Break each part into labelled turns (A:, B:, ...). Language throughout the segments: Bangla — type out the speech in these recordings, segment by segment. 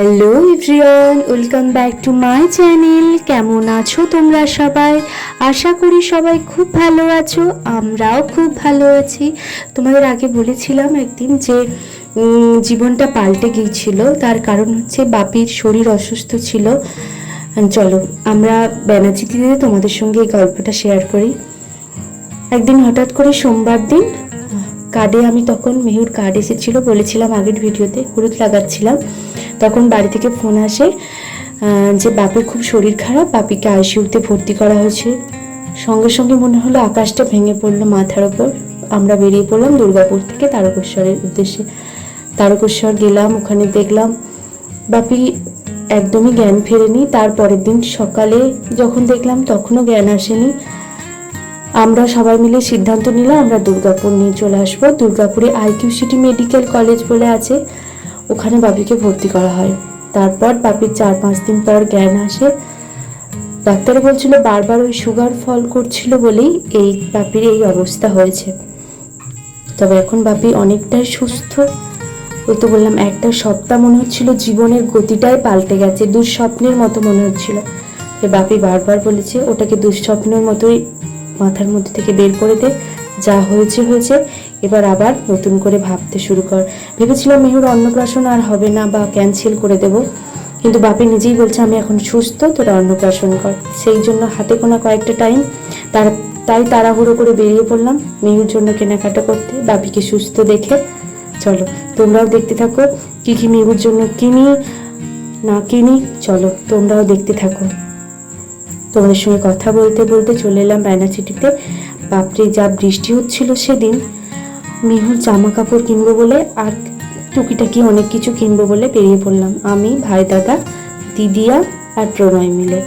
A: Hello everyone welcome back to my channel কেমন আছো তোমরা সবাই? আশা করি সবাই খুব ভালো আছো, আমরাও খুব ভালো আছি। তোমাদের আগে বলেছিলাম একদিন যে জীবনটা পাল্টে গিয়েছিল, তার কারণ হচ্ছে বাপির শরীর অসুস্থ ছিল। চলো, আমরা ব্যানার্জিতে তোমাদের সঙ্গে এই গল্পটা শেয়ার করি। একদিন হঠাৎ করে সোমবার দিন কার্ডে আমি তখন মেহুর কার্ড এসেছিল, বলেছিলাম আগের ভিডিওতে, হলুদ লাগাচ্ছিলাম। তখন বাড়ি থেকে ফোন আসে যে বাপির খুব শরীর খারাপ, বাপিকে আইসিউতে ভর্তি করা হয়েছে। সঙ্গে সঙ্গে মনে হলো আকাশটা ভেঙে পড়ল মাথার ওপর। আমরা বেরিয়ে পড়লাম দুর্গাপুর থেকে তারকেশ্বরের উদ্দেশ্যে। তারকেশ্বর গেলাম, ওখানে দেখলাম বাপি একদমই জ্ঞান ফেরেনি। তার পরের দিন সকালে যখন দেখলাম তখনও জ্ঞান আসেনি। আমরা সবাই মিলে সিদ্ধান্ত নিলাম আমরা দুর্গাপুর নিয়ে চলে আসব। দুর্গাপুরে আইকিউ সিটি মেডিকেল কলেজ বলে আছে। ওখানে বাপিকে ভর্তি করা হয়। তারপর বাপির চার পাঁচ দিন পর জ্ঞান আসে। ডাক্তার বলছিল বারবার ওই সুগার ফল করছিল বলেই এই বাপির এই অবস্থা হয়েছে। তবে এখন বাপি অনেকটাই সুস্থ। ওই তো বললাম একটা সপ্তাহ মনে হচ্ছিল জীবনের গতিটাই পাল্টে গেছে, দুঃস্বপ্নের মতো মনে হচ্ছিল। বাপি বারবার বলেছে, ওটাকে দুঃস্বপ্নের মতোই মাথার মধ্যে থেকে বের করে দে, যা হয়েছে হয়েছে। এবার আবার নতুন করে ভাবতে শুরু কর। ভেবেছিলাম মেহুর অন্নপ্রাশন আর হবে না বা ক্যান্সেল করে দেব। কিন্তু বাপি নিজেই বলছে, আমি এখন সুস্থ, তোরা অন্নপ্রাশন কর। সেই জন্য হাতে গোনা কয়েকটা টাইম তার তাই তাড়াহুড়ো করে বেরিয়ে পড়লাম মেহুর জন্য কেনাকাটা করতে। বাপিকে সুস্থ দেখে, চলো, তোমরাও দেখতে থাকো, কি কি মেহুর জন্য কিনি, না কিনি, চলো, তোমরাও দেখতে থাকো। তোমাদের সঙ্গে কথা বলতে বলতে চলে এলাম ব্যানাচিটিতে বাপরে, যা বৃষ্টি হচ্ছিল সেদিন। মিহুর জামা কাপড় কিনবো বলে আর টুকিটাকি অনেক কিছু কিনবো বলে বেরিয়ে পড়লাম। আমি, ভাই দাদা, দিদিয়া আর প্রণয় মিলে।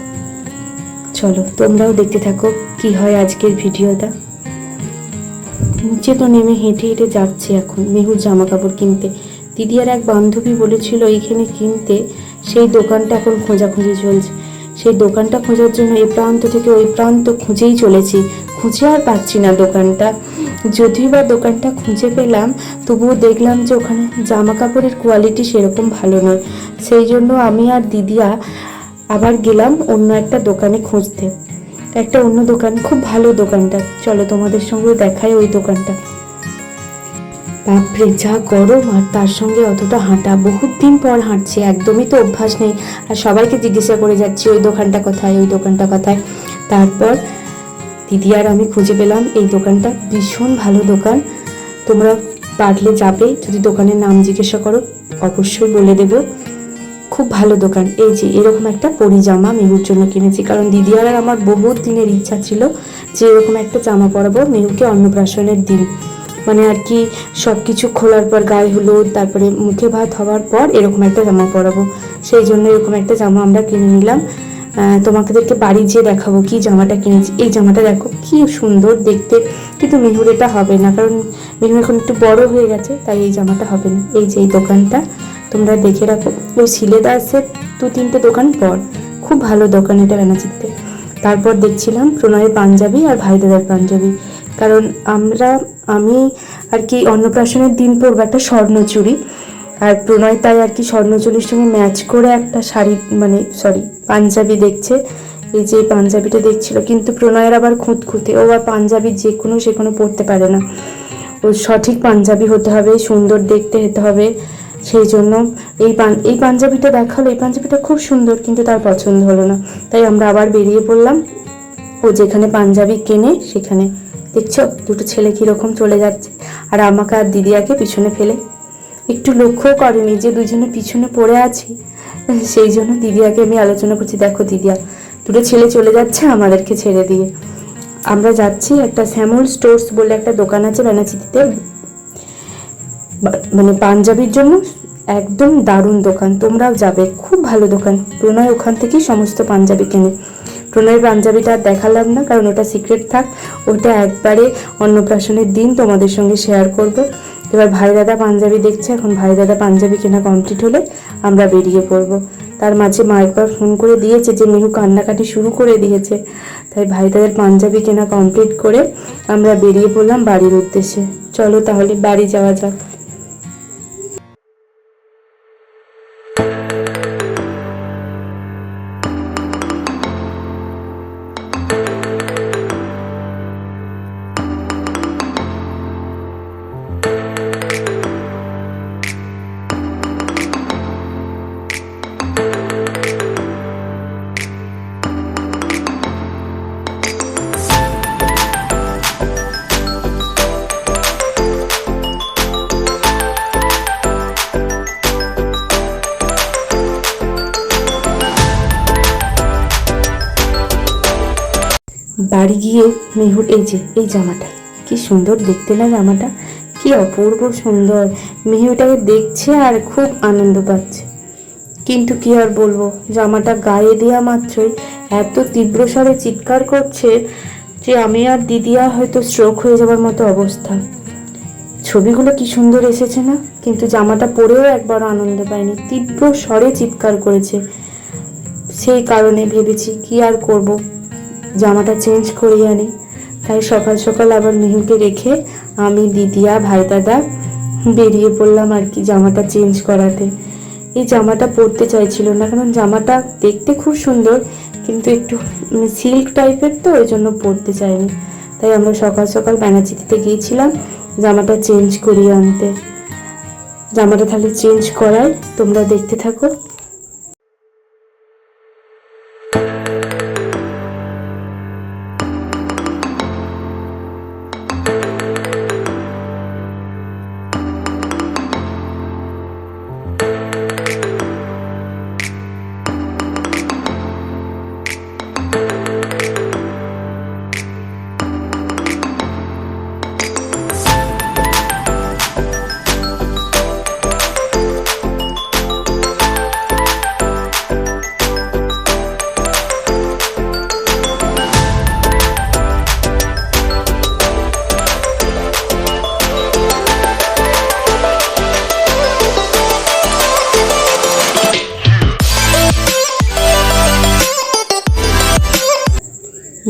A: চলো, তোমরাও দেখতে থাকো কি হয় আজকের ভিডিওটা। নিচে তো নেমে হেঁটে হেঁটে যাচ্ছে এখন মেহুর জামা কাপড় কিনতে। দিদি আর এক বান্ধবী বলেছিল, এইখানে কিনতে সেই দোকানটা এখন খোঁজাখুঁজি চলছে। সেই দোকানটা খোঁজার জন্য এই প্রান্ত থেকে ওই প্রান্ত খুঁজেই চলেছি। খুঁজে আর পাচ্ছি না দোকানটা। যদিও বা দোকানটা খুঁজে পেলাম, তবুও দেখলাম যে ওখানে জামা কাপড়ের কোয়ালিটি সেরকম ভালো নয়। সেই জন্য আমি আর দিদিয়া আবার গেলাম অন্য একটা দোকানে খুঁজতে। একটা অন্য দোকান, খুব ভালো দোকানটা। চলো তোমাদের সঙ্গে দেখাই ওই দোকানটা। বাপরে যা গরম আর তার সঙ্গে অতটা হাঁটা, বহুত দিন পর হাঁটছি, একদমই তো অভ্যাস নেই। আর সবাইকে জিজ্ঞাসা করে যাচ্ছি, ওই দোকানটা কোথায়? ওই দোকানটা কোথায়? তারপর, দিদি আর আমি খুঁজে পেলাম, এই দোকানটা ভীষণ ভালো দোকান। তোমরা পারলে যাবে, যদি দোকানের নাম জিজ্ঞাসা করো, অবশ্যই বলে দেবো। খুব ভালো দোকান। এই যে, এরকম একটা পরি জামা মেহুর জন্য কিনেছি। কারণ দিদি আর আমার বহুত দিনের ইচ্ছা ছিল যে এরকম একটা জামা পরাবো, মেহুকে অন্নপ্রাশনের দিন। মানে আর কি সব কিছু খোলার পর গায়ে হলুদ তারপরে মুখে ভাত হওয়ার পর এরকম একটা জামা পরাবো। সেই জন্য এরকম একটা জামা আমরা কিনে নিলাম। আহ, তোমাদেরকে বাড়ি যেয়ে দেখাবো কি জামাটা কিনেছি। এই জামাটা দেখো কি সুন্দর দেখতে কিন্তু মেহুর এটা হবে না কারণ মেহু এখন একটু বড় হয়ে গেছে তাই এই জামাটা হবে না। এই যে এই দোকানটা তোমরা দেখে রাখো। ওই সিলেদাসের দু তিনটে দোকান পর। খুব ভালো দোকান এটা বেনাচিতে তারপর দেখছিলাম প্রণয়ের পাঞ্জাবি আর ভাই দাদার পাঞ্জাবি। কারণ আমরা আমি আর কি অন্নপ্রাশনের দিন পরবো একটা স্বর্ণচুরি আর প্রণয় তাই আর কি স্বর্ণচুরির সঙ্গে ম্যাচ করে একটা শাড়ি মানে সরি, পাঞ্জাবি দেখছে। এই যে পাঞ্জাবিটা দেখছিল, কিন্তু প্রণয়ের আবার খুঁতখুঁতে। ও আর পাঞ্জাবি যে কোনো সে কোনো পরতে পারে না। ও সঠিক পাঞ্জাবি হতে হবে, সুন্দর দেখতে হতে হবে। সেই জন্য এই পান, এই পাঞ্জাবিটা দেখাল, এই পাঞ্জাবিটা খুব সুন্দর, কিন্তু তার পছন্দ হলো না। তাই আমরা আবার বেরিয়ে পড়লাম। ও যেখানে পাঞ্জাবি কেনে, সেখানে দেখছ, দুটো ছেলে কীরকম চলে যাচ্ছে। আর আমাকে আর দিদিয়াকে পিছনে ফেলে। একটু লক্ষ্যও করেনি যে দুজনে পিছনে পড়ে আছি। সেই জন্য দিদিয়াকে আমি আলোচনা করছি, দেখো দিদিয়া, দুটো ছেলে চলে যাচ্ছে আমাদেরকে ছেড়ে দিয়ে। আমরা যাচ্ছি একটা শ্যামল স্টোর্স বলে একটা দোকান আছে বেনাচিতিতে। বা- মানে পাঞ্জাবির জন্য একদম দারুণ দোকান, তোমরাও যাবে, খুব ভালো দোকান। প্রণয় ওখান থেকেই সমস্ত পাঞ্জাবি কেনে। প্রণয়ের পাঞ্জাবিটা আর দেখালাম না, কারণ ওটা সিক্রেট থাক। ওটা একবারে অন্নপ্রাশনের দিন তোমাদের সঙ্গে শেয়ার করব। এবার ভাই দাদা পাঞ্জাবি দেখছে, এখন ভাই দাদা পাঞ্জাবি কেনা কমপ্লিট হলে আমরা বেরিয়ে পড়ব। তার মাঝে মা একবার ফোন করে দিয়েছে যে, মেহু কান্নাকাটি শুরু করে দিয়েছে। তাই ভাই দাদার পাঞ্জাবি কেনা কমপ্লিট করে আমরা বেরিয়ে পড়লাম বাড়ির উদ্দেশ্যে। চলো তাহলে বাড়ি যাওয়া যাক। বাড়ি গিয়ে মেহুর এই যে, এই জামাটা, কি সুন্দর দেখতে না জামাটা কি অপূর্ব সুন্দর। মেহুটাকে দেখছে আর খুব আনন্দ পাচ্ছে। কিন্তু কি আর বলব, জামাটা গায়ে দেওয়া মাত্রই এত তীব্র স্বরে চিৎকার করছে যে আমি আর দিদিয়া হয়তো স্ট্রোক হয়ে যাওয়ার মতো অবস্থা। ছবিগুলো কি সুন্দর এসেছে না? কিন্তু জামাটা পরেও একবার আনন্দ পায়নি তীব্র স্বরে চিৎকার করেছে। সেই কারণে ভেবেছি কি আর করব। জামাটা চেঞ্জ করিয়ে আনি। তাই সকাল সকাল আবার মিহুকে রেখে আমি, দিদিয়া ভাই দাদা বেরিয়ে পড়লাম আর কি জামাটা চেঞ্জ করাতে। এই জামাটা পরতে চাইছিল না, কারণ জামাটা দেখতে খুব সুন্দর, কিন্তু একটু সিল্ক টাইপের তো, ওই জন্য পরতে চাইনি। তাই আমরা সকাল সকাল ব্যানাচিতিতে গিয়েছিলাম জামাটা চেঞ্জ করিয়ে আনতে। জামাটা তাহলে চেঞ্জ করাই তোমরা দেখতে থাকো।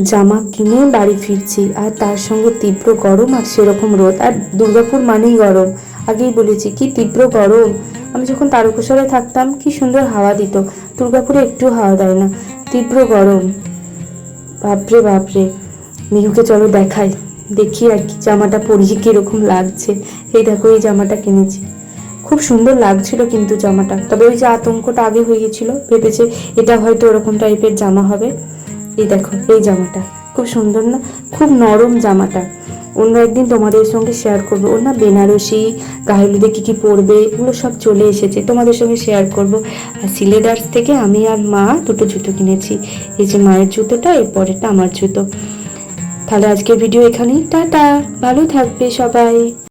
A: জামা কিনে বাড়ি ফিরছি আর তার সঙ্গে তীব্র গরম আর সেরকম রোদ। আর দুর্গাপুর মানেই গরম। আগেই বলেছি, কি তীব্র গরম। আমি যখন তারকেশ্বরে থাকতাম, কি সুন্দর হাওয়া দিত। দুর্গাপুরে একটু হাওয়া দেয় না। তীব্র গরম। বাপরে বাপরে। মিহুকে চলো দেখাই। দেখি আর কি জামাটা পরিয়ে কীরকম লাগছে। এই দেখো, এই জামাটা কিনেছি। খুব সুন্দর লাগছিল কিন্তু জামাটা। তবে ওই যে আতঙ্কটা আগে হয়ে গেছিল, ভেবেছে এটা হয়তো ওরকম টাইপের জামা হবে। এই দেখো, এই জামাটা। খুব সুন্দর না? খুব নরম জামাটা। অন্য একদিন তোমাদের সঙ্গে শেয়ার করব। ওর না বেনারসি গাহিলুদে কী কী পরবে, এগুলো সব চলে এসেছে। তোমাদের সঙ্গে শেয়ার করব। আর সিলেদার্স থেকে আমি আর মা দুটো জুতো কিনেছি। এই যে মায়ের জুতোটা এরপরেরটা আমার জুতো। তাহলে আজকের ভিডিও এখানেই। টাটা! ভালো থাকবে সবাই।